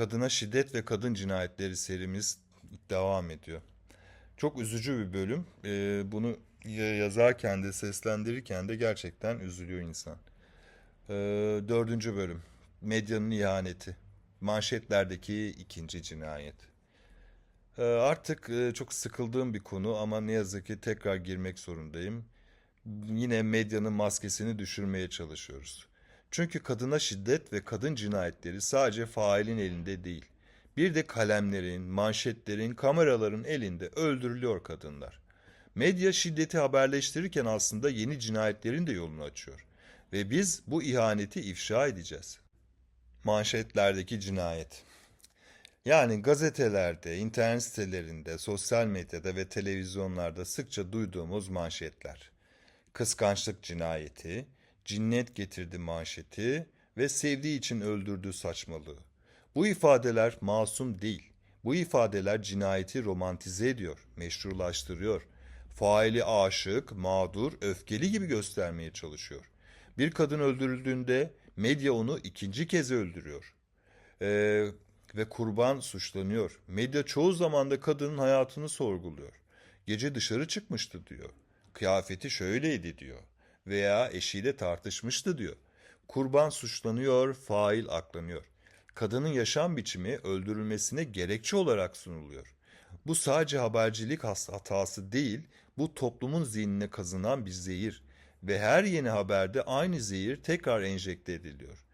Kadına şiddet ve kadın cinayetleri serimiz devam ediyor. Çok üzücü bir bölüm. Ee, bunu ya- yazarken de seslendirirken de gerçekten üzülüyor insan. Ee, dördüncü bölüm. Medyanın ihaneti. Manşetlerdeki ikinci cinayet. Ee, artık e, çok sıkıldığım bir konu ama ne yazık ki tekrar girmek zorundayım. Yine medyanın maskesini düşürmeye çalışıyoruz. Çünkü kadına şiddet ve kadın cinayetleri sadece failin elinde değil. Bir de kalemlerin, manşetlerin, kameraların elinde öldürülüyor kadınlar. Medya şiddeti haberleştirirken aslında yeni cinayetlerin de yolunu açıyor. Ve biz bu ihaneti ifşa edeceğiz. Manşetlerdeki cinayet. Yani gazetelerde, internet sitelerinde, sosyal medyada ve televizyonlarda sıkça duyduğumuz manşetler. Kıskançlık cinayeti, cinnet getirdi manşeti ve sevdiği için öldürdüğü saçmalığı. Bu ifadeler masum değil. Bu ifadeler cinayeti romantize ediyor, meşrulaştırıyor. Faili aşık, mağdur, öfkeli gibi göstermeye çalışıyor. Bir kadın öldürüldüğünde medya onu ikinci kez öldürüyor. Ee, ve kurban suçlanıyor. Medya çoğu zaman da kadının hayatını sorguluyor. Gece dışarı çıkmıştı diyor. Kıyafeti şöyleydi diyor. Veya eşiyle tartışmıştı diyor. Kurban suçlanıyor, fail aklanıyor. Kadının yaşam biçimi öldürülmesine gerekçe olarak sunuluyor. Bu sadece habercilik hatası değil, bu toplumun zihnine kazınan bir zehir ve her yeni haberde aynı zehir tekrar enjekte ediliyor.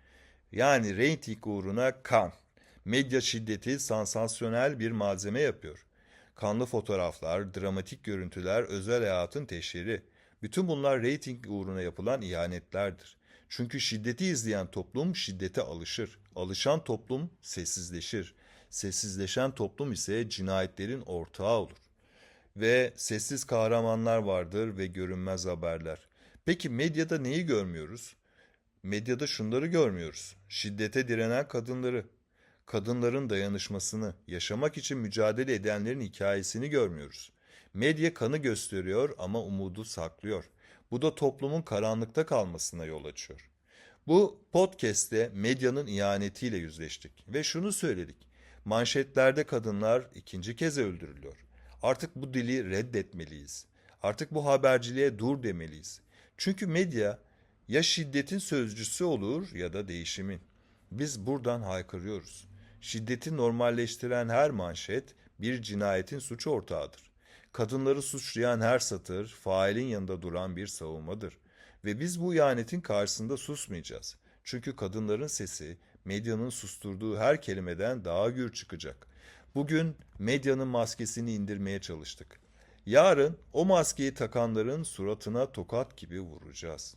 Yani reyting uğruna kan. Medya şiddeti sansasyonel bir malzeme yapıyor. Kanlı fotoğraflar, dramatik görüntüler, özel hayatın teşhiri. Bütün bunlar reyting uğruna yapılan ihanetlerdir. Çünkü şiddeti izleyen toplum şiddete alışır. Alışan toplum sessizleşir. Sessizleşen toplum ise cinayetlerin ortağı olur. Ve sessiz kahramanlar vardır ve görünmez haberler. Peki medyada neyi görmüyoruz? Medyada şunları görmüyoruz. Şiddete direnen kadınları, kadınların dayanışmasını, yaşamak için mücadele edenlerin hikayesini görmüyoruz. Medya kanı gösteriyor ama umudu saklıyor. Bu da toplumun karanlıkta kalmasına yol açıyor. Bu podcast'te medyanın ihanetiyle yüzleştik ve şunu söyledik. Manşetlerde kadınlar ikinci kez öldürülüyor. Artık bu dili reddetmeliyiz. Artık bu haberciliğe dur demeliyiz. Çünkü medya ya şiddetin sözcüsü olur ya da değişimin. Biz buradan haykırıyoruz. Şiddeti normalleştiren her manşet bir cinayetin suç ortağıdır. Kadınları suçlayan her satır failin yanında duran bir savunmadır. Ve biz bu ihanetin karşısında susmayacağız. Çünkü kadınların sesi medyanın susturduğu her kelimeden daha gür çıkacak. Bugün medyanın maskesini indirmeye çalıştık. Yarın o maskeyi takanların suratına tokat gibi vuracağız.